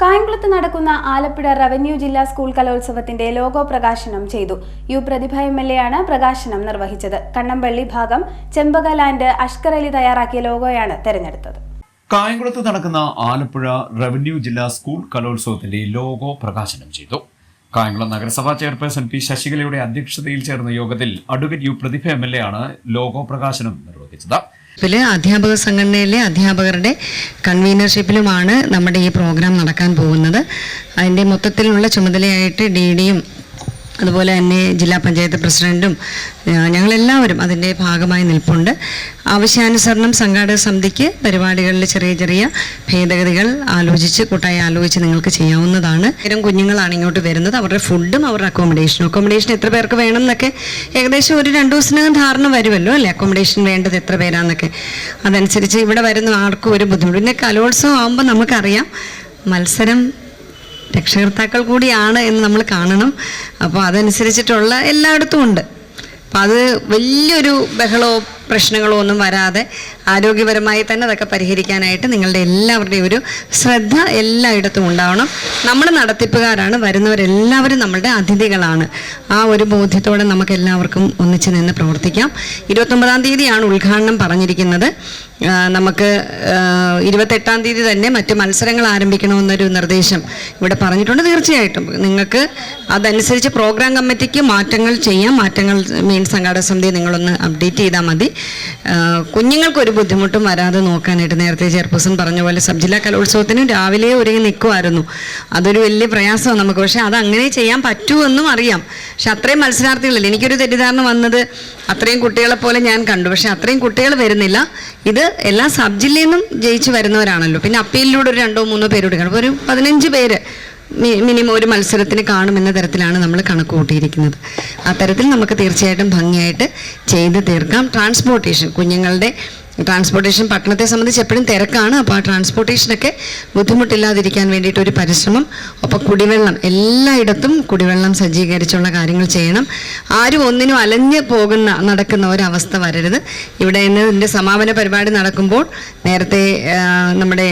കായംകുളത്ത് നടക്കുന്ന ആലപ്പുഴ റവന്യൂ ജില്ലാ സ്കൂൾ കലോത്സവത്തിന്റെ ലോഗോ പ്രകാശനം ചെയ്തു. യു പ്രതിഭ എം എൽ ആണ് പ്രകാശനം നിർവഹിച്ചത്. കണ്ണമ്പള്ളി ഭാഗം ചെമ്പക ലാൻഡ് അഷ്കരലി തയ്യാറാക്കിയ ലോഗോയാണ് തെരഞ്ഞെടുത്തത്. കായംകുളത്ത് നടക്കുന്ന ആലപ്പുഴ റവന്യൂ ജില്ലാ സ്കൂൾ കലോത്സവത്തിന്റെ ലോഗോ പ്രകാശനം ചെയ്തു. കായംകുളം നഗരസഭാ ചെയർപേഴ്സൺ പി ശശികലയുടെ അധ്യക്ഷതയിൽ ചേർന്ന യോഗത്തിൽ advocate U Prathibha M L A ആണ് ലോഗോ പ്രകാശനം നിർവഹിച്ചത്. ിൽ അധ്യാപക സംഘടനയിലെ അധ്യാപകരുടെ കൺവീനർഷിപ്പിലുമാണ് നമ്മുടെ ഈ പ്രോഗ്രാം നടക്കാൻ പോകുന്നത്. അതിന്റെ മൊത്തത്തിലുള്ള ചുമതലയായിട്ട് ഡി ഡിയും അതുപോലെ തന്നെ ജില്ലാ പഞ്ചായത്ത് പ്രസിഡന്റും ആ, ഞങ്ങളെല്ലാവരും അതിന്റെ ഭാഗമായി നിൽപ്പുണ്ട്. ആവശ്യാനുസരണം സംഘാടക സമിതിക്ക് പരിപാടികളിൽ ചെറിയ ചെറിയ ഭേദഗതികൾ ആലോചിച്ച് കൂട്ടായി ആലോചിച്ച് നിങ്ങൾക്ക് ചെയ്യാവുന്നതാണ്. ഇത്തരം കുഞ്ഞുങ്ങളാണ് ഇങ്ങോട്ട് വരുന്നത്. അവരുടെ ഫുഡും അവരുടെ അക്കോമഡേഷനും അക്കോമഡേഷൻ എത്ര പേർക്ക് വേണം എന്നൊക്കെ ഏകദേശം ഒരു രണ്ട് ദിവസത്തിനകം ധാരണ വരുമല്ലോ അല്ലേ? അക്കോമഡേഷൻ വേണ്ടത് എത്ര പേരാന്നൊക്കെ. അതനുസരിച്ച് ഇവിടെ വരുന്ന ആർക്കും ഒരു ബുദ്ധിമുട്ട്. പിന്നെ കലോത്സവം ആകുമ്പോൾ നമുക്കറിയാം മത്സരം രക്ഷകർത്താക്കൾ കൂടിയാണ് എന്ന് നമ്മൾ കാണണം. അപ്പോൾ അതനുസരിച്ചിട്ടുള്ള എല്ലായിടത്തും ഉണ്ട്. അപ്പം അത് വലിയൊരു ബഹളമോ പ്രശ്നങ്ങളോ ഒന്നും വരാതെ ആരോഗ്യപരമായി തന്നെ അതൊക്കെ പരിഹരിക്കാനായിട്ട് നിങ്ങളുടെ എല്ലാവരുടെയും ഒരു ശ്രദ്ധ എല്ലായിടത്തും ഉണ്ടാവണം. നമ്മൾ നടത്തിപ്പുകാരാണ് വരുന്നവരെല്ലാവരും നമ്മളുടെ അതിഥികളാണ്. ആ ഒരു ബോധ്യത്തോടെ നമുക്ക് എല്ലാവർക്കും ഒന്നിച്ച് നിന്ന് പ്രവർത്തിക്കാം. ഇരുപത്തൊമ്പതാം തീയതിയാണ് ഉദ്ഘാടനം പറഞ്ഞിരിക്കുന്നത്. നമുക്ക് ഇരുപത്തെട്ടാം തീയതി തന്നെ മറ്റ് മത്സരങ്ങൾ ആരംഭിക്കണമെന്നൊരു നിർദ്ദേശം ഇവിടെ പറഞ്ഞിട്ടുണ്ട് തീർച്ചയായിട്ടും. നിങ്ങൾക്ക് അതനുസരിച്ച് പ്രോഗ്രാം കമ്മിറ്റിക്ക് മാറ്റങ്ങൾ ചെയ്യാം. മാറ്റങ്ങൾ മെയിൻ സംഘാടക സമിതി നിങ്ങളൊന്ന് അപ്ഡേറ്റ് ചെയ്താൽ മതി. കുഞ്ഞുങ്ങൾക്ക് കുഞ്ഞുങ്ങൾക്കൊരു ബുദ്ധിമുട്ടും വരാതെ നോക്കാനായിട്ട് നേരത്തെ ചെയർപേഴ്സൺ പറഞ്ഞ പോലെ സബ് ജില്ലാ കലോത്സവത്തിന് രാവിലെ ഒരുങ്ങി നിൽക്കുമായിരുന്നു അതൊരു വലിയ പ്രയാസമാണ് നമുക്ക്. പക്ഷേ അത് അങ്ങനെ ചെയ്യാൻ പറ്റുമെന്നും അറിയാം. പക്ഷെ അത്രയും മത്സരാർത്ഥികളില്ല? എനിക്കൊരു തെറ്റിദ്ധാരണ വന്നത്. അത്രയും കുട്ടികളെ പോലെ ഞാൻ കണ്ടു. പക്ഷെ അത്രയും കുട്ടികൾ വരുന്നില്ല. ഇത് എല്ലാ സബ് ജില്ലയിൽ നിന്നും ജയിച്ച് വരുന്നവരാണല്ലോ. പിന്നെ അപ്പീലിലൂടെ ഒരു രണ്ടോ മൂന്നോ പേര് കൊടുക്കണം അപ്പോൾ ഒരു പതിനഞ്ച് പേര് മിനിമം ഒരു മത്സരത്തിന് കാണുമെന്ന തരത്തിലാണ് നമ്മൾ കണക്ക് കൂട്ടിയിരിക്കുന്നത്. അത്തരത്തിൽ നമുക്ക് തീർച്ചയായിട്ടും ഭംഗിയായിട്ട് ചെയ്ത് തീർക്കാം. ട്രാൻസ്പോർട്ടേഷൻ കുഞ്ഞുങ്ങളുടെ ട്രാൻസ്പോർട്ടേഷൻ പട്ടണത്തെ സംബന്ധിച്ച് എപ്പോഴും തിരക്കാണ്. അപ്പോൾ ആ ട്രാൻസ്പോർട്ടേഷനൊക്കെ ബുദ്ധിമുട്ടില്ലാതിരിക്കാൻ വേണ്ടിയിട്ട് ഒരു പരിശ്രമം. ഒപ്പം കുടിവെള്ളം. എല്ലായിടത്തും കുടിവെള്ളം സജ്ജീകരിച്ചുള്ള കാര്യങ്ങൾ ചെയ്യണം. ആരും ഒന്നിനും അലഞ്ഞ് പോകുന്ന നടക്കുന്ന ഒരവസ്ഥ വരരുത്. ഇവിടെ ഇന്ന് ഇതിന്റെ സമാപന പരിപാടി നടക്കുമ്പോൾ നേരത്തെ നമ്മുടെ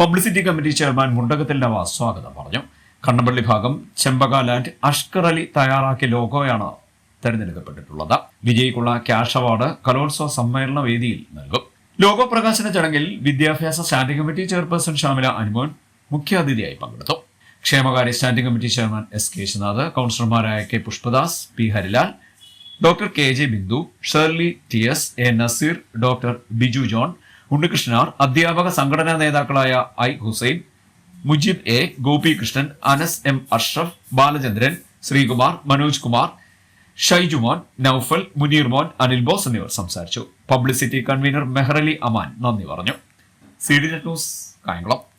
പബ്ലിസിറ്റി കമ്മിറ്റി ചെയർമാൻ മുണ്ടകത്തിൽ സ്വാഗതം പറഞ്ഞു. കണ്ണമ്പള്ളി ഭാഗം ചെമ്പക ലാൻഡ് അഷ്കർ അലി തയ്യാറാക്കിയ ലോഗോയാണ് തെരഞ്ഞെടുക്കപ്പെട്ടിട്ടുള്ളത്. വിജയിക്കുള്ള ക്യാഷ് അവാർഡ് കലോത്സവ സമ്മേളന വേദിയിൽ നൽകും. ലോകപ്രകാശന ചടങ്ങിൽ വിദ്യാഭ്യാസ standing committee chairperson Shamila Anumon മുഖ്യാതിഥിയായി പങ്കെടുത്തു. ക്ഷേമകാര്യ standing committee chairman S Keshanath കൗൺസിലർമാരായ K Pushpadas P Harilal doctor K J Bindu Shirley T S A Nazeer doctor Biju John ഉണ്ണികൃഷ്ണനാർ അധ്യാപക സംഘടനാ നേതാക്കളായ I Hussain Mujeeb A Gopikrishnan Anas M Ashraf Balachandran Sreekumar Manoj Kumar Shaijumon Noufal Muneer Mon Anil Bose എന്നിവർ സംസാരിച്ചു. Publicity convener Meharali Aman നന്ദി പറഞ്ഞു. C D news Kayamkulam.